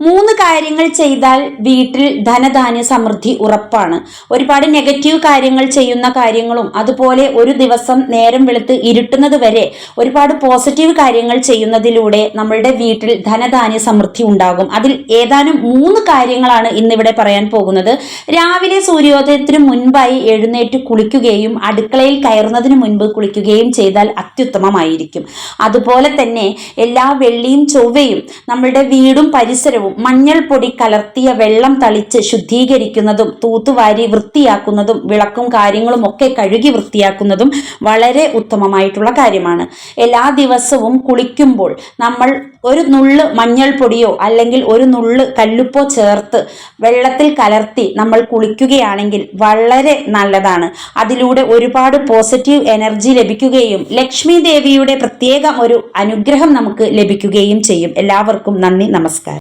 മൂന്ന് കാര്യങ്ങൾ ചെയ്താൽ വീട്ടിൽ ധനധാന്യ സമൃദ്ധി ഉറപ്പാണ്. ഒരുപാട് നെഗറ്റീവ് കാര്യങ്ങൾ ചെയ്യുന്ന കാര്യങ്ങളും അതുപോലെ ഒരു ദിവസം നേരം വെളുത്ത് ഇരുട്ടുന്നത് വരെ ഒരുപാട് പോസിറ്റീവ് കാര്യങ്ങൾ ചെയ്യുന്നതിലൂടെ നമ്മളുടെ വീട്ടിൽ ധനധാന്യ സമൃദ്ധി ഉണ്ടാകും. അതിൽ ഏതാനും മൂന്ന് കാര്യങ്ങളാണ് ഇന്നിവിടെ പറയാൻ പോകുന്നത്. രാവിലെ സൂര്യോദയത്തിന് മുൻപായി എഴുന്നേറ്റ് കുളിക്കുകയും അടുക്കളയിൽ കയറുന്നതിന് മുൻപ് കുളിക്കുകയും ചെയ്താൽ അത്യുത്തമമായിരിക്കും. അതുപോലെ തന്നെ എല്ലാ വെള്ളിയും ചൊവ്വയും നമ്മളുടെ വീടും പരിസരവും മഞ്ഞൾപ്പൊടി കലർത്തിയ വെള്ളം തളിച്ച് ശുദ്ധീകരിക്കുന്നതും തൂത്തുവാരി വൃത്തിയാക്കുന്നതും വിളക്കും കാര്യങ്ങളും ഒക്കെ കഴുകി വൃത്തിയാക്കുന്നതും വളരെ ഉത്തമമായിട്ടുള്ള കാര്യമാണ്. എല്ലാ ദിവസവും കുളിക്കുമ്പോൾ നമ്മൾ ഒരു നുള്ള് മഞ്ഞൾപ്പൊടിയോ അല്ലെങ്കിൽ ഒരു നുള്ള് കല്ലുപ്പോ ചേർത്ത് വെള്ളത്തിൽ കലർത്തി നമ്മൾ കുളിക്കുകയാണെങ്കിൽ വളരെ നല്ലതാണ്. അതിലൂടെ ഒരുപാട് പോസിറ്റീവ് എനർജി ലഭിക്കുകയും ലക്ഷ്മി ദേവിയുടെ പ്രത്യേക ഒരു അനുഗ്രഹം നമുക്ക് ലഭിക്കുകയും ചെയ്യും. എല്ലാവർക്കും നന്ദി നമസ്കാരം.